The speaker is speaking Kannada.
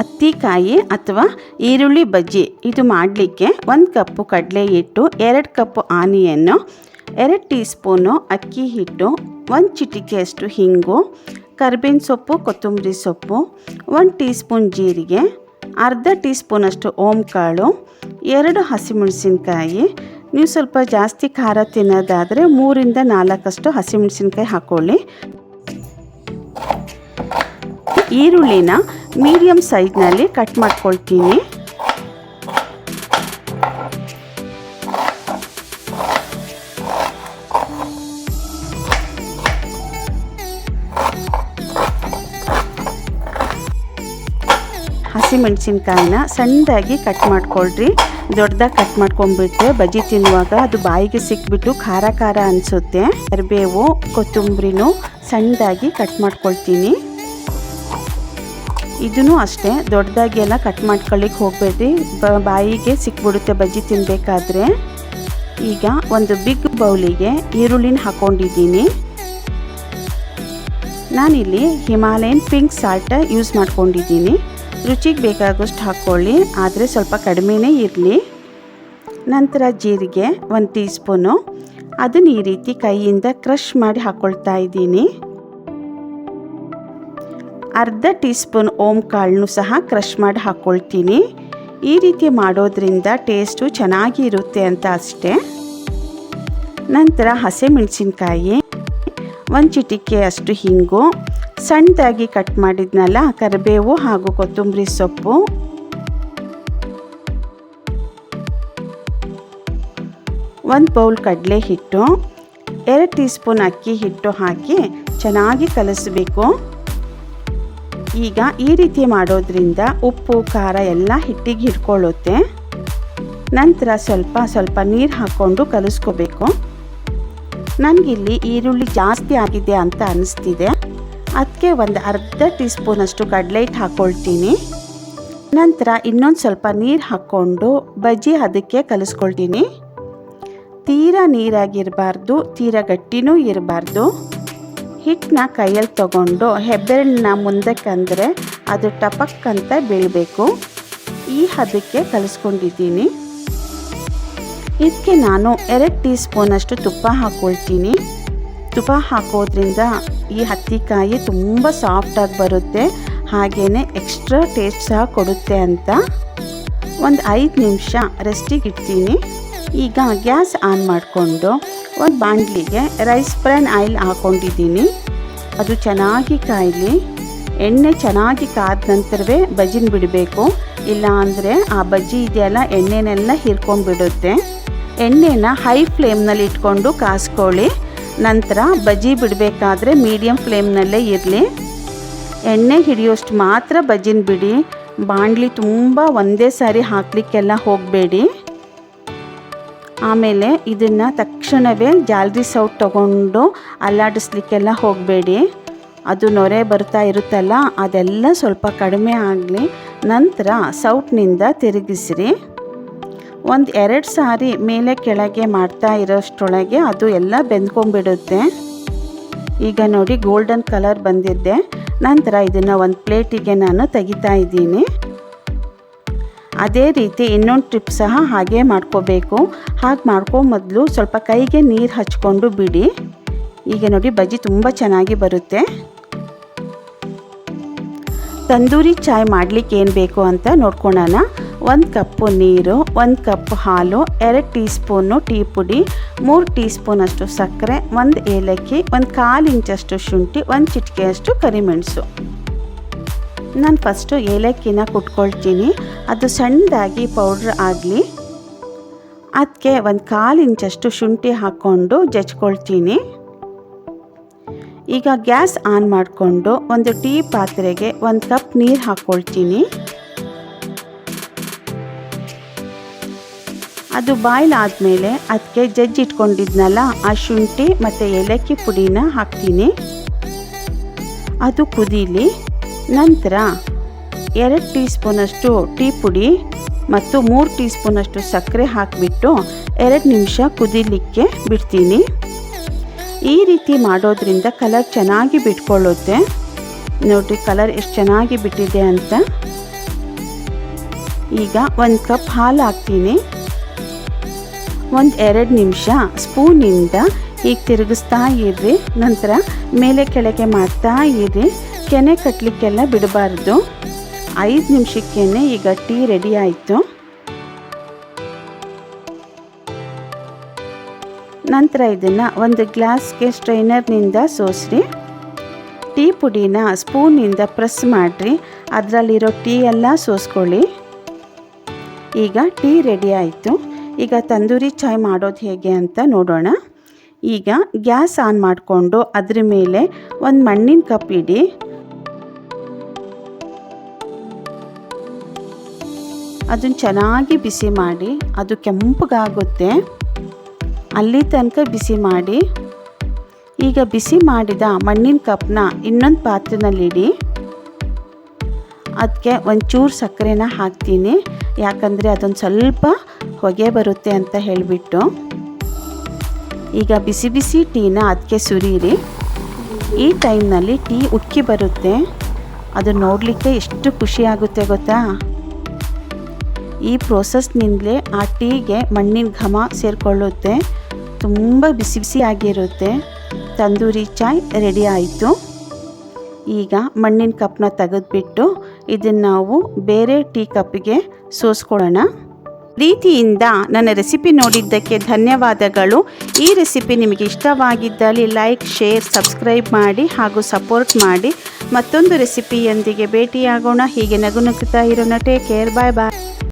ಹತ್ತಿಕಾಯಿ ಅಥವಾ ಈರುಳ್ಳಿ ಬಜ್ಜಿ ಇದು ಮಾಡಲಿಕ್ಕೆ ಒಂದು ಕಪ್ಪು ಕಡಲೆ ಹಿಟ್ಟು ಎರಡು ಕಪ್ಪು ಆನಿಯನ್ನು, ಎರಡು ಟೀ ಸ್ಪೂನು ಅಕ್ಕಿ ಹಿಟ್ಟು, ಒಂದು ಚಿಟಿಕೆಯಷ್ಟು ಹಿಂಗು, ಕರ್ಬೇವಿನ ಸೊಪ್ಪು, ಕೊತ್ತಂಬರಿ ಸೊಪ್ಪು, ಒಂದು ಟೀ ಸ್ಪೂನ್ ಜೀರಿಗೆ, ಅರ್ಧ ಟೀ ಸ್ಪೂನಷ್ಟು ಓಂಕಾಳು, ಎರಡು ಹಸಿಮೆಣಸಿನ್ಕಾಯಿ. ನೀವು ಸ್ವಲ್ಪ ಜಾಸ್ತಿ ಖಾರ ತಿನ್ನೋದಾದರೆ ಮೂರಿಂದ ನಾಲ್ಕಷ್ಟು ಹಸಿಮೆಣಸಿನ್ಕಾಯಿ ಹಾಕ್ಕೊಳ್ಳಿ ಈರುಳ್ಳಿನ ಮೀಡಿಯಮ್ ಸೈಜ್ನಲ್ಲಿ ಕಟ್ ಮಾಡ್ಕೊಳ್ತೀನಿ. ಹಸಿಮೆಣಸಿನ್ಕಾಯಿನ ಸಣ್ಣದಾಗಿ ಕಟ್ ಮಾಡ್ಕೊಳ್ರಿ. ದೊಡ್ಡದಾಗಿ ಕಟ್ ಮಾಡ್ಕೊಂಡ್ಬಿಟ್ರೆ ಬಜ್ಜಿ ತಿನ್ನುವಾಗ ಅದು ಬಾಯಿಗೆ ಸಿಕ್ಬಿಟ್ಟು ಖಾರ ಖಾರ ಅನಿಸುತ್ತೆ. ಕರಿಬೇವು, ಕೊತ್ತಂಬರಿನೂ ಸಣ್ಣದಾಗಿ ಕಟ್ ಮಾಡ್ಕೊಳ್ತೀನಿ. ಇದೂ ಅಷ್ಟೇ ದೊಡ್ಡದಾಗಿ ಎಲ್ಲ ಕಟ್ ಮಾಡ್ಕೊಳ್ಳಿಕ್ಕೆ ಹೋಗಬೇಡಿ ಬಾಯಿಗೆ ಸಿಕ್ಬಿಡುತ್ತೆ ಬಜ್ಜಿ ತಿನ್ನಬೇಕಾದ್ರೆ ಈಗ ಒಂದು ಬಿಗ್ ಬೌಲಿಗೆ ಈರುಳ್ಳಿನ ಹಾಕ್ಕೊಂಡಿದ್ದೀನಿ ನಾನಿಲ್ಲಿ ಹಿಮಾಲಯನ್ ಪಿಂಕ್ ಸಾಲ್ಟ ಯೂಸ್ ಮಾಡ್ಕೊಂಡಿದ್ದೀನಿ. ರುಚಿಗೆ ಬೇಕಾಗೋಷ್ಟು ಹಾಕ್ಕೊಳ್ಳಿ ಆದರೆ ಸ್ವಲ್ಪ ಕಡಿಮೆನೇ ಇರಲಿ. ನಂತರ ಜೀರಿಗೆ ಒಂದು ಟೀ ಸ್ಪೂನು ಅದನ್ನು ಈ ರೀತಿ ಕೈಯಿಂದ ಕ್ರಷ್ ಮಾಡಿ ಹಾಕ್ಕೊಳ್ತಾ ಇದ್ದೀನಿ. ಅರ್ಧ ಟೀ ಸ್ಪೂನ್ ಓಂ ಕಾಳನ್ನು ಸಹ ಕ್ರಷ್ ಮಾಡಿ ಹಾಕ್ಕೊಳ್ತೀನಿ ಈ ರೀತಿ ಮಾಡೋದ್ರಿಂದ ಟೇಸ್ಟು ಚೆನ್ನಾಗಿ ಇರುತ್ತೆ ಅಂತ ಅಷ್ಟೇ. ನಂತರ ಹಸಿಮೆಣಸಿನ್ಕಾಯಿ, ಒಂದು ಚಿಟಿಕೆ ಅಷ್ಟು ಹಿಂಗು, ಸಣ್ಣದಾಗಿ ಕಟ್ ಮಾಡಿದ್ನಲ್ಲ, ಕರಿಬೇವು ಹಾಗೂ ಕೊತ್ತಂಬರಿ ಸೊಪ್ಪು. ಒಂದು ಬೌಲ್ ಕಡಲೆ ಹಿಟ್ಟು, ಎರಡು ಟೀ ಸ್ಪೂನ್ ಅಕ್ಕಿ ಹಿಟ್ಟು ಹಾಕಿ ಚೆನ್ನಾಗಿ ಕಲಿಸ್ಬೇಕು. ಈಗ ಈ ರೀತಿ ಮಾಡೋದ್ರಿಂದ ಉಪ್ಪು, ಖಾರ ಎಲ್ಲ ಹಿಟ್ಟಿಗೆ ಹಿಡ್ಕೊಳ್ಳುತ್ತೆ. ನಂತರ ಸ್ವಲ್ಪ ಸ್ವಲ್ಪ ನೀರು ಹಾಕ್ಕೊಂಡು ಕಲಿಸ್ಕೋಬೇಕು. ನನಗಿಲ್ಲಿ ಈರುಳ್ಳಿ ಜಾಸ್ತಿ ಆಗಿದೆ ಅಂತ ಅನಿಸ್ತಿದೆ. ಅದಕ್ಕೆ ಒಂದು ಅರ್ಧ ಟೀ ಸ್ಪೂನಷ್ಟು ಕಡಲೆ ಹಿಟ್ಟು ಹಾಕ್ಕೊಳ್ತೀನಿ ನಂತರ ಇನ್ನೊಂದು ಸ್ವಲ್ಪ ನೀರು ಹಾಕ್ಕೊಂಡು ಬಜ್ಜಿ ಅದಕ್ಕೆ ಕಲಿಸ್ಕೊಳ್ತೀನಿ. ತೀರಾ ನೀರಾಗಿರಬಾರ್ದು, ತೀರಾ ಗಟ್ಟಿನೂ ಇರಬಾರ್ದು. ಹಿಟ್ಟನ್ನ ಕೈಯಲ್ಲಿ ತಗೊಂಡು ಹೆಬ್ಬೆರಳನ್ನ ಮುಂದಕ್ಕಂದರೆ ಅದು ಟಪಕ್ ಅಂತ ಬೀಳಬೇಕು. ಈ ಹದಕ್ಕೆ ಕಲಿಸ್ಕೊಂಡಿದ್ದೀನಿ. ಇದಕ್ಕೆ ನಾನು ಎರಡು ಟೀ ಸ್ಪೂನಷ್ಟು ತುಪ್ಪ ಹಾಕ್ಕೊಳ್ತೀನಿ ತುಪ್ಪ ಹಾಕೋದ್ರಿಂದ ಈ ಹತ್ತಿಕಾಯಿ ತುಂಬ ಸಾಫ್ಟಾಗಿ ಬರುತ್ತೆ ಹಾಗೆಯೇ ಎಕ್ಸ್ಟ್ರಾ ಟೇಸ್ಟ್ ಸಹ ಕೊಡುತ್ತೆ ಅಂತ. ಒಂದು ಐದು ನಿಮಿಷ ರೆಸ್ಟಿಗೆ ಇಡ್ತೀನಿ. ಈಗ ಗ್ಯಾಸ್ ಆನ್ ಮಾಡಿಕೊಂಡು ಒಂದು ಬಾಣಲಿಗೆ ರೈಸ್ ಬ್ರ್ಯಾನ್ ಆಯಿಲ್ ಹಾಕ್ಕೊಂಡಿದ್ದೀನಿ ಅದು ಚೆನ್ನಾಗಿ ಕಾಯಲಿ. ಎಣ್ಣೆ ಚೆನ್ನಾಗಿ ಕಾದ ನಂತರವೇ ಬಜ್ಜಿನ ಬಿಡಬೇಕು. ಇಲ್ಲ ಅಂದರೆ ಆ ಬಜ್ಜಿ ಇದೆಯಲ್ಲ, ಎಣ್ಣೆನೆಲ್ಲ ಹಿರ್ಕೊಂಡ್ಬಿಡುತ್ತೆ ಎಣ್ಣೆನ ಹೈ ಫ್ಲೇಮ್ನಲ್ಲಿ ಇಟ್ಕೊಂಡು ಕಾಸ್ಕೊಳ್ಳಿ. ನಂತರ ಬಜ್ಜಿ ಬಿಡಬೇಕಾದ್ರೆ ಮೀಡಿಯಮ್ ಫ್ಲೇಮ್ನಲ್ಲೇ ಇರಲಿ. ಎಣ್ಣೆ ಹಿಡಿಯೋಷ್ಟು ಮಾತ್ರ ಬಜ್ಜಿನ ಬಿಡಿ. ಬಾಣಲಿ ತುಂಬ ಒಂದೇ ಸಾರಿ ಹಾಕಲಿಕ್ಕೆಲ್ಲ ಹೋಗಬೇಡಿ. ಆಮೇಲೆ ಇದನ್ನು ತಕ್ಷಣವೇ ಜಾಲ್ರಿ ಸೌಟ್ ತಗೊಂಡು ಅಲ್ಲಾಡಿಸ್ಲಿಕ್ಕೆಲ್ಲ ಹೋಗಬೇಡಿ. ಅದು ನೊರೆ ಬರ್ತಾ ಇರುತ್ತಲ್ಲ, ಅದೆಲ್ಲ ಸ್ವಲ್ಪ ಕಡಿಮೆ ಆಗಲಿ. ನಂತರ ಸೌಟ್ನಿಂದ ತಿರುಗಿಸ್ರಿ. ಒಂದು ಎರಡು ಸಾರಿ ಮೇಲೆ ಕೆಳಗೆ ಮಾಡ್ತಾ ಇರೋಷ್ಟೊಳಗೆ ಅದು ಎಲ್ಲ ಬೆಂದ್ಕೊಂಡ್ಬಿಡುತ್ತೆ. ಈಗ ನೋಡಿ ಗೋಲ್ಡನ್ ಕಲರ್ ಬಂದಿದ್ದೆ. ನಂತರ ಇದನ್ನು ಒಂದು ಪ್ಲೇಟಿಗೆ ನಾನು ತೆಗಿತಾ ಇದ್ದೀನಿ. ಅದೇ ರೀತಿ ಇನ್ನೊಂದು ಟ್ರಿಪ್ ಸಹ ಹಾಗೆ ಮಾಡ್ಕೋಬೇಕು. ಹಾಗೆ ಮಾಡ್ಕೊ ಮೊದಲು ಸ್ವಲ್ಪ ಕೈಗೆ ನೀರು ಹಚ್ಕೊಂಡು ಬಿಡಿ. ಈಗ ನೋಡಿ ಬಜ್ಜಿ ತುಂಬ ಚೆನ್ನಾಗಿ ಬರುತ್ತೆ. ತಂದೂರಿ ಚಾಯ್ ಮಾಡಲಿಕ್ಕೆ ಏನು ಬೇಕು ಅಂತ ನೋಡ್ಕೊಳ್ಳೋಣ ಒಂದು ಕಪ್ಪು ನೀರು, ಒಂದು ಕಪ್ ಹಾಲು, ಎರಡು ಟೀ ಸ್ಪೂನು ಟೀ ಪುಡಿ, ಮೂರು ಟೀ ಸ್ಪೂನಷ್ಟು ಸಕ್ಕರೆ, ಒಂದು ಏಲಕ್ಕಿ, ಒಂದು ಕಾಲು ಇಂಚಷ್ಟು ಶುಂಠಿ, ಒಂದು ಚಿಟಿಕೆಯಷ್ಟು ಕರಿಮೆಣಸು. ನಾನು ಫಸ್ಟು ಏಲಕ್ಕಿನ ಕುಟ್ಕೊಳ್ತೀನಿ. ಅದು ಸಣ್ಣದಾಗಿ ಪೌಡ್ರ್ ಆಗಲಿ. ಅದಕ್ಕೆ ಒಂದು ಕಾಲು ಇಂಚಷ್ಟು ಶುಂಠಿ ಹಾಕ್ಕೊಂಡು ಜಜ್ಕೊಳ್ತೀನಿ. ಈಗ ಗ್ಯಾಸ್ ಆನ್ ಮಾಡಿಕೊಂಡು ಒಂದು ಟೀ ಪಾತ್ರೆಗೆ ಒಂದು ಕಪ್ ನೀರು ಹಾಕ್ಕೊಳ್ತೀನಿ. ಅದು ಬಾಯ್ಲ್ ಆದಮೇಲೆ ಅದಕ್ಕೆ ಜಜ್ಜಿ ಇಟ್ಕೊಂಡಿದ್ನಲ್ಲ, ಆ ಶುಂಠಿ ಮತ್ತು ಏಲಕ್ಕಿ ಪುಡಿನ ಹಾಕ್ತೀನಿ. ಅದು ಕುದೀಲಿ. ನಂತರ ಎರಡು ಟೀ ಸ್ಪೂನಷ್ಟು ಟೀ ಪುಡಿ ಮತ್ತು ಮೂರು ಟೀ ಸ್ಪೂನಷ್ಟು ಸಕ್ಕರೆ ಹಾಕಿಬಿಟ್ಟು ಎರಡು ನಿಮಿಷ ಕುದಿಲಿಕ್ಕೆ ಬಿಡ್ತೀನಿ. ಈ ರೀತಿ ಮಾಡೋದ್ರಿಂದ ಕಲರ್ ಚೆನ್ನಾಗಿ ಬಿಟ್ಕೊಳ್ಳುತ್ತೆ. ನೋಡಿ ಕಲರ್ ಎಷ್ಟು ಚೆನ್ನಾಗಿ ಬಿಟ್ಟಿದೆ ಅಂತ. ಈಗ ಒಂದು ಕಪ್ ಹಾಲು ಹಾಕ್ತೀನಿ. ಒಂದು ಎರಡು ನಿಮಿಷ ಸ್ಪೂನಿಂದ ಈಗ ತಿರುಗಿಸ್ತಾ ಇರ್ರಿ. ನಂತರ ಮೇಲೆ ಕೆಳಗೆ ಮಾಡ್ತಾ ಇರ್ರಿ. ಕೆನೆ ಕಟ್ಟಲಿಕ್ಕೆಲ್ಲ ಬಿಡಬಾರ್ದು. ಐದು ನಿಮಿಷಕ್ಕೇ ಈಗ ಟೀ ರೆಡಿ ಆಯಿತು. ನಂತರ ಇದನ್ನು ಒಂದು ಗ್ಲಾಸ್ಗೆ ಸ್ಟ್ರೈನರ್ನಿಂದ ಸೋಸ್ರಿ. ಟೀ ಪುಡಿನ ಸ್ಪೂನಿಂದ ಪ್ರೆಸ್ ಮಾಡಿರಿ. ಅದರಲ್ಲಿರೋ ಟೀ ಎಲ್ಲ ಸೋಸ್ಕೊಳ್ಳಿ. ಈಗ ಟೀ ರೆಡಿ ಆಯಿತು. ಈಗ ತಂದೂರಿ ಚಾಯ್ ಮಾಡೋದು ಹೇಗೆ ಅಂತ ನೋಡೋಣ. ಈಗ ಗ್ಯಾಸ್ ಆನ್ ಮಾಡಿಕೊಂಡು ಅದ್ರ ಮೇಲೆ ಒಂದು ಮಣ್ಣಿನ ಕಪ್ ಇಡಿ. ಅದನ್ನು ಚೆನ್ನಾಗಿ ಬಿಸಿ ಮಾಡಿ, ಅದು ಕೆಂಪಗಾಗುತ್ತೆ. ಅಲ್ಲಿ ತನಕ ಬಿಸಿ ಮಾಡಿ. ಈಗ ಬಿಸಿ ಮಾಡಿದ ಮಣ್ಣಿನ ಕಪ್ನ ಇನ್ನೊಂದು ಪಾತ್ರೆನಲ್ಲಿಡಿ. ಅದಕ್ಕೆ ಒಂಚೂರು ಸಕ್ಕರೆನ ಹಾಕ್ತೀನಿ. ಯಾಕಂದರೆ ಅದೊಂದು ಸ್ವಲ್ಪ ಹೊಗೆ ಬರುತ್ತೆ ಅಂತ ಹೇಳಿಬಿಟ್ಟು. ಈಗ ಬಿಸಿ ಬಿಸಿ ಟೀನ ಅದಕ್ಕೆ ಸುರಿಯಿರಿ. ಈ ಟೈಮ್ನಲ್ಲಿ ಟೀ ಉಕ್ಕಿ ಬರುತ್ತೆ. ಅದು ನೋಡಲಿಕ್ಕೆ ಎಷ್ಟು ಖುಷಿಯಾಗುತ್ತೆ ಗೊತ್ತಾ? ಈ ಪ್ರೋಸೆಸ್ನಿಂದಲೇ ಆ ಟೀಗೆ ಮಣ್ಣಿನ ಘಮ ಸೇರಿಕೊಳ್ಳುತ್ತೆ. ತುಂಬ ಬಿಸಿ ಬಿಸಿಯಾಗಿರುತ್ತೆ. ತಂದೂರಿ ಚಾಯ್ ರೆಡಿ ಆಯಿತು. ಈಗ ಮಣ್ಣಿನ ಕಪ್ನ ತೆಗೆದುಬಿಟ್ಟು ಇದನ್ನು ನಾವು ಬೇರೆ ಟೀ ಕಪ್ಗೆ ಸೋಸ್ಕೊಳ್ಳೋಣ. ಪ್ರೀತಿಯಿಂದ ನನ್ನ ರೆಸಿಪಿ ನೋಡಿದ್ದಕ್ಕೆ ಧನ್ಯವಾದಗಳು. ಈ ರೆಸಿಪಿ ನಿಮಗೆ ಇಷ್ಟವಾಗಿದ್ದಲ್ಲಿ ಲೈಕ್, ಶೇರ್, ಸಬ್ಸ್ಕ್ರೈಬ್ ಮಾಡಿ ಹಾಗೂ ಸಪೋರ್ಟ್ ಮಾಡಿ. ಮತ್ತೊಂದು ರೆಸಿಪಿಯೊಂದಿಗೆ ಭೇಟಿಯಾಗೋಣ. ಹೀಗೆ ನಗು ನಗುತ್ತಾ ಇರೋಣ ಟೇಕ್ ಕೇರ್, ಬಾಯ್ ಬಾಯ್.